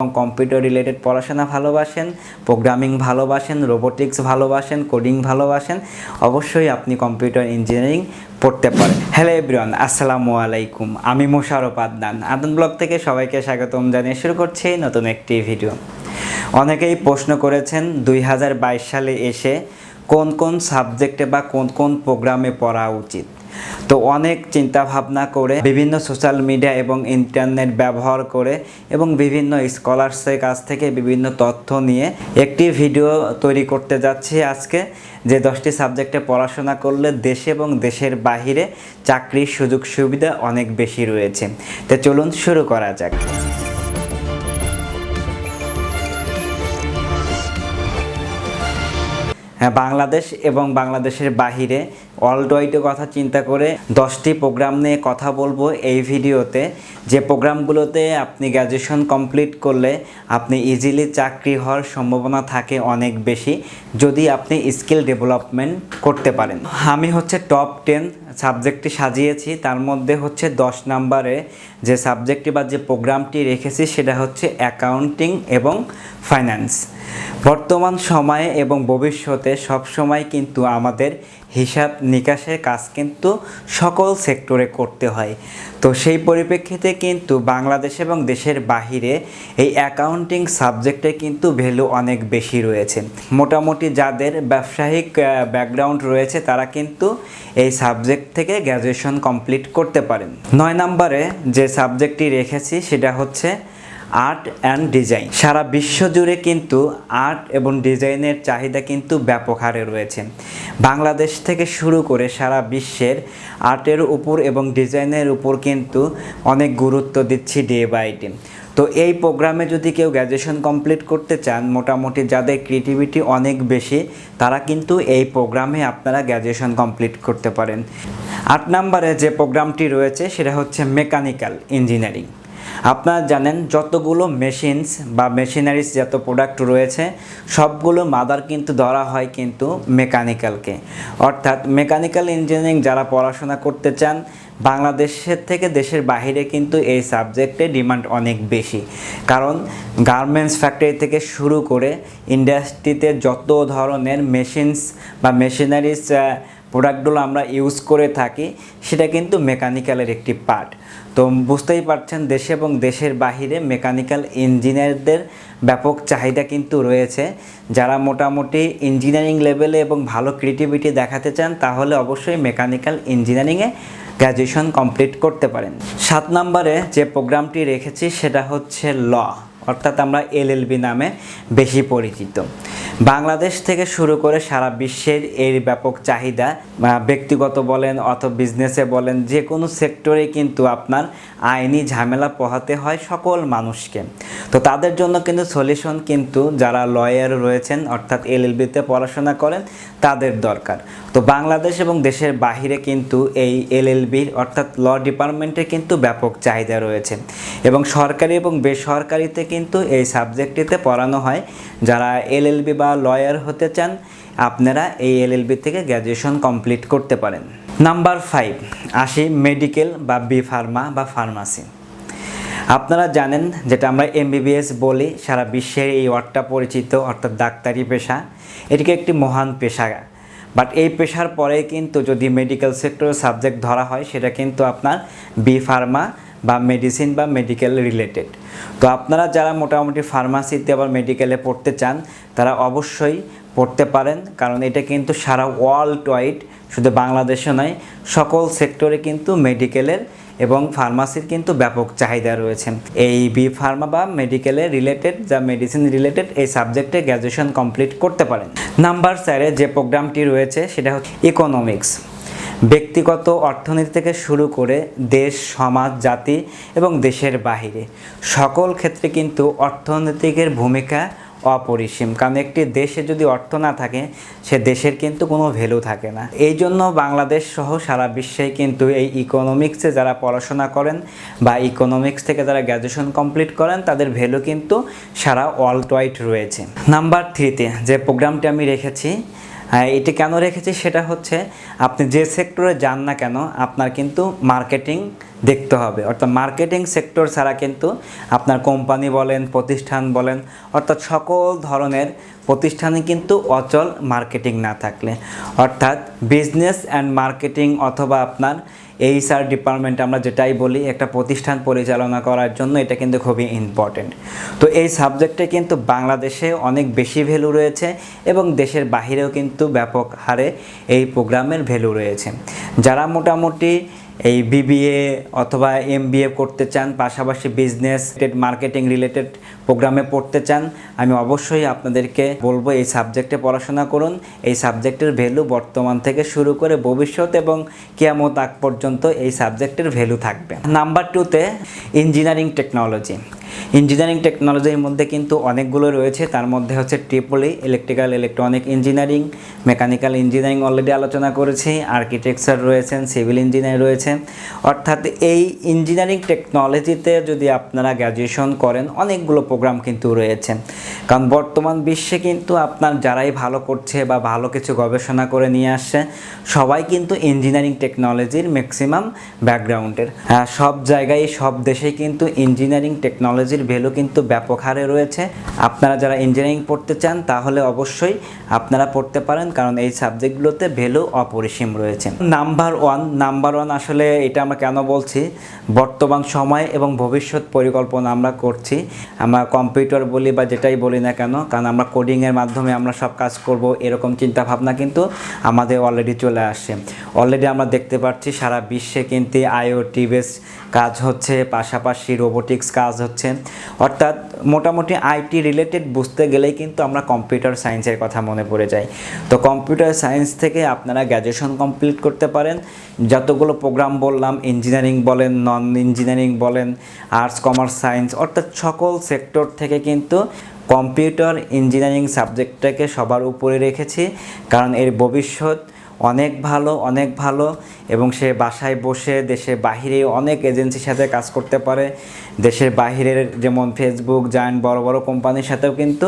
এবং computer related পড়াশোনা ভালোবাসেন প্রোগ্রামিং ভালোবাসেন রোবোটিক্স ভালোবাসেন কোডিং ভালোবাসেন, অবশ্যই আপনি কম্পিউটার ইঞ্জিনিয়ারিং পড়তে পারেন। হ্যালো এভরিওয়ান আসসালামু আলাইকুম। আমি মোশারফ আদনান। আদন ব্লগ থেকে সবাইকে স্বাগতম জানিয়ে শুরু করছি নতুন একটি ভিডিও অনেকেই প্রশ্ন করেছেন, দুই হাজার বাইশ সালে এসে কোন কোন সাবজেক্টে বা কোন কোন প্রোগ্রামে পড়া উচিত? তো অনেক চিন্তা ভাবনা করে বিভিন্ন সোশ্যাল মিডিয়া এবং ইন্টারনেট ব্যবহার করে এবং বিভিন্ন স্কলার্সের কাছ থেকে বিভিন্ন তথ্য নিয়ে একটি ভিডিও তৈরি করতে যাচ্ছি আজকে। যে দশটি সাবজেক্টে পড়াশোনা করলে দেশে এবং দেশের বাহিরে চাকরির সুযোগ সুবিধা অনেক বেশি রয়েছে। তো চলুন শুরু করা যাক। হ্যাঁ বাংলাদেশ এবং বাংলাদেশের বাহিরে ওয়াইডের কথা চিন্তা করে দশটি প্রোগ্রাম নিয়ে কথা বলব এই ভিডিওতে। যে প্রোগ্রামগুলোতে আপনি গ্র্যাজুয়েশন কমপ্লিট করলে আপনি ইজিলি চাকরি হওয়ার সম্ভাবনা থাকে অনেক বেশি, যদি আপনি স্কিল ডেভেলপমেন্ট করতে পারেন। আমি হচ্ছে টপ টেন সাবজেক্টটি সাজিয়েছি, তার মধ্যে হচ্ছে দশ নম্বরে যে সাবজেক্টটি বা যে প্রোগ্রামটি রেখেছি, সেটা হচ্ছে অ্যাকাউন্টিং এবং ফাইন্যান্স বর্তমান সময়ে এবং ভবিষ্যতে সবসময় কিন্তু আমাদের হিসাব নিকাশের কাজ কিন্তু সকল সেক্টরে করতে হয়। তো সেই পরিপ্রেক্ষিতে কিন্তু বাংলাদেশ এবং দেশের বাহিরে এই অ্যাকাউন্টিং সাবজেক্টে কিন্তু ভ্যালু অনেক বেশি রয়েছে। মোটামুটি যাদের ব্যবসায়িক ব্যাকগ্রাউন্ড রয়েছে তারা কিন্তু এই সাবজেক্ট থেকে গ্র্যাজুয়েশন কমপ্লিট করতে পারেন। নয় নম্বরে যে সাবজেক্টটি রেখেছি সেটা হচ্ছে আর্ট অ্যান্ড ডিজাইন। সারা বিশ্ব জুড়ে কিন্তু আর্ট এবং ডিজাইনের চাহিদা কিন্তু ব্যাপক হারে রয়েছে। বাংলাদেশ থেকে শুরু করে সারা বিশ্বের আর্টের উপর এবং ডিজাইনের উপর কিন্তু অনেক গুরুত্ব দিচ্ছি ডে বাই ডে। তো এই প্রোগ্রামে যদি কেউ গ্র্যাজুয়েশন কমপ্লিট করতে চান, মোটামুটি যাদের ক্রিয়েটিভিটি অনেক বেশি, তারা কিন্তু এই প্রোগ্রামে আপনারা গ্র্যাজুয়েশন কমপ্লিট করতে পারেন। আট নম্বরে যে প্রোগ্রামটি রয়েছে, সেটা হচ্ছে মেকানিক্যাল ইঞ্জিনিয়ারিং। আপনারা জানেন যতগুলো মেশিনস বা মেশিনারিজ যত প্রোডাক্ট রয়েছে, সবগুলো মাদার কিন্তু ধরা হয় কিন্তু মেকানিক্যালকে অর্থাৎ মেকানিক্যাল ইঞ্জিনিয়ারিং যারা পড়াশোনা করতে চান, বাংলাদেশের থেকে দেশের বাইরে কিন্তু এই সাবজেক্টে ডিমান্ড অনেক বেশি। কারণ গার্মেন্টস ফ্যাক্টরি থেকে শুরু করে ইন্ডাস্ট্রিতে যত ধরনের মেশিনস বা মেশিনারিজ প্রোডাক্টগুলো আমরা ইউজ করে থাকি, সেটা কিন্তু মেকানিক্যালের একটি পার্ট তো বুঝতেই পারছেন, দেশে এবং দেশের বাহিরে মেকানিক্যাল ইঞ্জিনিয়ারদের ব্যাপক চাহিদা কিন্তু রয়েছে। যারা মোটামুটি ইঞ্জিনিয়ারিং লেভেলে এবং ভালো ক্রিয়েটিভিটি দেখাতে চান, তাহলে অবশ্যই মেকানিক্যাল ইঞ্জিনিয়ারিংয়ে গ্র্যাজুয়েশন কমপ্লিট করতে পারেন। সাত নম্বরে যে প্রোগ্রামটি রেখেছি, সেটা হচ্ছে ল, অর্থাৎ আমরা এলএলবি নামে বেশি পরিচিত। বাংলাদেশ থেকে শুরু করে সারা বিশ্বের এর ব্যাপক চাহিদা ব্যক্তিগত বলেন অথবা বিজনেসে বলেন, যে কোনো সেক্টরে কিন্তু আপনার আইনি ঝামেলা পোহাতে হয় সকল মানুষকে। তো তাদের জন্য কিন্তু সলিউশন কিন্তু যারা লয়ার রয়েছেন, অর্থাৎ এলএলবিতে পড়াশোনা করেন, তাদের দরকার। তো বাংলাদেশ এবং দেশের বাহিরে কিন্তু এই এলএলবির অর্থাৎ ল ডিপার্টমেন্টে কিন্তু ব্যাপক চাহিদা রয়েছে। এবং সরকারি এবং বেসরকারিতে কিন্তু এই সাবজেক্টটিতে পড়ানো হয়, যারা এলএলবি বা লয়ার হতে চান, আপনারা এই এলএলবি থেকে গ্র্যাজুয়েশন কমপ্লিট করতে পারেন। নাম্বার ফাইভ আসি মেডিকেল বা বি ফার্মা বা ফার্মাসি আপনারা জানেন যেটা আমরা এমবিবিএস বলি, সারা বিশ্বের এই ওয়ার্ডটা পরিচিত, অর্থাৎ ডাক্তারি পেশা। এটিকে একটি মহান পেশা। বাট এই পেশার পরে কিন্তু যদি মেডিকেল সেক্টরের সাবজেক্ট ধরা হয়, সেটা কিন্তু আপনার বি ফার্মা বা মেডিসিন বা মেডিকেল রিলেটেড তো আপনারা যারা মোটামুটি ফার্মাসিতে আবার মেডিকেলে পড়তে চান, তারা অবশ্যই পড়তে পারেন, কারণ এটা কিন্তু সারা ওয়ার্ল্ড ওয়াইড শুধু বাংলাদেশে নয়, সকল সেক্টরে কিন্তু মেডিকেলের এবং ফার্মাসির কিন্তু ব্যাপক চাহিদা রয়েছে। এই বি ফার্মা বা মেডিকেলে রিলেটেড যা মেডিসিন রিলেটেড এই সাবজেক্টে গ্র্যাজুয়েশন কমপ্লিট করতে পারেন। নাম্বার চারে যে প্রোগ্রামটি রয়েছে, সেটা হচ্ছে ইকোনমিক্স ব্যক্তিগত অর্থনীতি থেকে শুরু করে দেশ, সমাজ, জাতি এবং দেশের বাহিরে। সকল ক্ষেত্রে কিন্তু অর্থনৈতিকের ভূমিকা অপরিসীম। কারণ একটি দেশে যদি অর্থ না থাকে, সে দেশের কিন্তু কোনো ভ্যালু থাকে না। এই জন্য বাংলাদেশ সহ সারা বিশ্বে কিন্তু এই ইকোনমিক্সে যারা পড়াশোনা করেন বা ইকোনমিক্স থেকে যারা গ্র্যাজুয়েশন কমপ্লিট করেন, তাদের ভ্যালু কিন্তু সারা ওয়ার্ল্ড ওয়াইড রয়েছে। নাম্বার থ্রিতে যে প্রোগ্রামটি আমি রেখেছি এটি কেন রেখেছি সেটা হচ্ছে আপনি যে সেক্টরে যান না কেন, আপনার কিন্তু মার্কেটিং দেখতে হবে। অর্থাৎ মার্কেটিং সেক্টর ছাড়া কিন্তু আপনার কোম্পানি বলেন, প্রতিষ্ঠান বলেন, অর্থাৎ সকল ধরনের প্রতিষ্ঠানে কিন্তু অচল মার্কেটিং না থাকলে। অর্থাৎ বিজনেস অ্যান্ড মার্কেটিং অথবা আপনার এইচআর ডিপার্টমেন্ট আমরা যেটাই বলি, একটা প্রতিষ্ঠান পরিচালনা করার জন্য এটা কিন্তু খুবই ইম্পর্টেন্ট তো এই সাবজেক্টে কিন্তু বাংলাদেশে অনেক বেশি ভ্যালু রয়েছে এবং দেশের বাহিরেও কিন্তু ব্যাপক হারে এই প্রোগ্রামের ভ্যালু রয়েছে। যারা মোটামুটি এই বিবিএ অথবা এমবিএ করতে চান, পাশাপাশি বিজনেস মার্কেটিং রিলেটেড প্রোগ্রামে পড়তে চান, আমি অবশ্যই আপনাদেরকে বলব এই সাবজেক্টে পড়াশোনা করুন। এই সাবজেক্টের ভ্যালু বর্তমান থেকে শুরু করে ভবিষ্যৎ এবং কিয়ামত আগ পর্যন্ত এই সাবজেক্টের ভ্যালু থাকবে। নাম্বার টুতে ইঞ্জিনিয়ারিং টেকনোলজি ইঞ্জিনিয়ারিং টেকনোলজির মধ্যে কিন্তু অনেকগুলো রয়েছে। তার মধ্যে হচ্ছে triple E electrical electronic engineering mechanical engineering already আলোচনা করেছি। আর্কিটেকচার রয়েছেন সিভিল ইঞ্জিনিয়ার রয়েছে। অর্থাৎ এই ইঞ্জিনিয়ারিং টেকনোলজিতে যদি আপনারা গ্র্যাজুয়েশন করেন, অনেকগুলো প্রোগ্রাম কিন্তু রয়েছে। কারণ বর্তমান বিশ্বে কিন্তু আপনার যারাই ভালো করছে বা ভালো কিছু গবেষণা করে নিয়ে আসছে, সবাই কিন্তু ইঞ্জিনিয়ারিং টেকনোলজির ম্যাক্সিমাম ব্যাকগ্রাউন্ডের সব জায়গায়, সব দেশেই কিন্তু ইঞ্জিনিয়ারিং টেকনোলজির ভ্যালু কিন্তু ব্যাপক হারে রয়েছে। আপনারা যারা ইঞ্জিনিয়ারিং পড়তে চান, তাহলে অবশ্যই আপনারা পড়তে পারেন, কারণ এই সাবজেক্টগুলোতে ভ্যালু অপরিসীম রয়েছে। নাম্বার ওয়ান নাম্বার ওয়ান আসলে এটা আমরা কেন বলছি? বর্তমান সময় এবং ভবিষ্যৎ পরিকল্পনা আমরা করছি। আমরা কম্পিউটার বলি বা যেটাই বলি না কেন, কারণ আমরা কোডিংয়ের মাধ্যমে আমরা সব কাজ করব, এরকম চিন্তা ভাবনা কিন্তু আমাদের অলরেডি চলে আসছে। অলরেডি আমরা দেখতে পাচ্ছি সারা বিশ্বে কিন্তু আইওটি বেস কাজ হচ্ছে, পাশাপাশি রোবোটিক্স কাজ হচ্ছে। অর্থাৎ মোটামুটি আইটি রিলেটেড বুঝতে গেলেই কিন্তু আমরা কম্পিউটার সায়েন্সের কথা মনে পড়ে যাই। তো কম্পিউটার সায়েন্স থেকে আপনারা গ্র্যাজুয়েশন কমপ্লিট করতে পারেন। যতগুলো প্রোগ্রাম বললাম ইঞ্জিনিয়ারিং বলেন নন ইঞ্জিনিয়ারিং বলেন আর্টস কমার্স সায়েন্স অর্থাৎ সকল সেক্টর থেকে কিন্তু কম্পিউটার ইঞ্জিনিয়ারিং সাবজেক্টটাকে সবার উপরে রেখেছি। কারণ এর ভবিষ্যৎ অনেক ভালো অনেক ভালো এবং সে বাসায় বসে দেশের বাহিরে অনেক এজেন্সির সাথে কাজ করতে পারে। দেশের বাহিরের যেমন ফেসবুক জায়ান্ট বড় বড় কোম্পানির সাথেও কিন্তু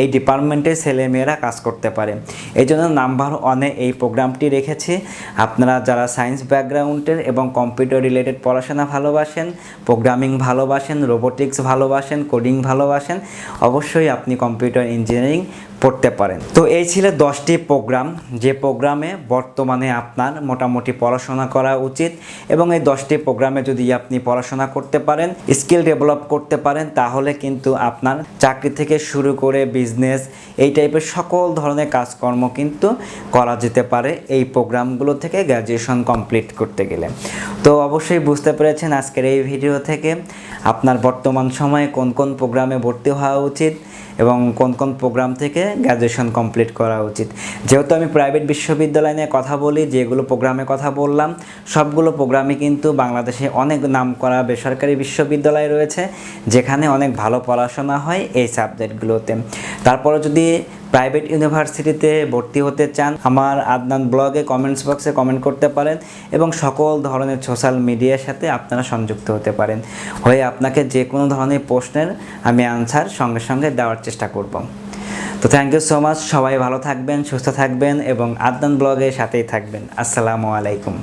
এই ডিপার্টমেন্টের ছেলেমেয়েরা কাজ করতে পারে। এই জন্য নাম্বার ওয়ানে এই প্রোগ্রামটি রেখেছি। আপনারা যারা সায়েন্স ব্যাকগ্রাউন্ডের এবং কম্পিউটার রিলেটেড পড়াশোনা ভালোবাসেন প্রোগ্রামিং ভালোবাসেন রোবোটিক্স ভালোবাসেন কোডিং ভালোবাসেন, অবশ্যই আপনি কম্পিউটার ইঞ্জিনিয়ারিং পড়তে পারেন। তো এই ছিল দশটি প্রোগ্রাম যে প্রোগ্রামে বর্তমানে আপনার মোটামুটি পড়াশোনা করা উচিত এবং এই দশটি প্রোগ্রামে যদি আপনি পড়াশোনা করতে পারেন, স্কিল ডেভেলপ করতে পারেন, তাহলে কিন্তু আপনার চাকরি থেকে শুরু করে বিজনেস এই টাইপের সকল ধরনের কাজকর্ম কিন্তু করা যেতে পারে এই প্রোগ্রামগুলো থেকে গ্র্যাজুয়েশন কমপ্লিট করতে গেলে। তো অবশ্যই বুঝতে পেরেছেন আজকের এই ভিডিও থেকে আপনার বর্তমান সময়ে কোন কোন প্রোগ্রামে ভর্তি হওয়া উচিত এবং কোন কোন প্রোগ্রাম থেকে গ্র্যাজুয়েশন কমপ্লিট করা উচিত। যেহেতু আমি প্রাইভেট বিশ্ববিদ্যালয় নিয়ে কথা বলি, যেগুলো প্রোগ্রামে কথা বললাম, সবগুলো প্রোগ্রামে কিন্তু বাংলাদেশে অনেক নাম করা বেসরকারি বিশ্ববিদ্যালয় রয়েছে, যেখানে অনেক ভালো পড়াশোনা হয় এই সাবজেক্টগুলোতে তারপরে যদি প্রাইভেট ইউনিভার্সিটিতে ভর্তি হতে চান, আমার আদনান ব্লগে কমেন্টস বক্সে কমেন্ট করতে পারেন এবং সকল ধরনের সোশ্যাল মিডিয়ার সাথে আপনারা সংযুক্ত হতে পারেন। হয়ে আপনাকে যে কোনো ধরনের প্রশ্নের আমি আনসার সঙ্গে সঙ্গে দেওয়ার চেষ্টা করব। তো থ্যাংক ইউ সো মাচ সবাই ভালো থাকবেন, সুস্থ থাকবেন এবং আদনান ব্লগের সাথেই থাকবেন। আসসালামু আলাইকুম।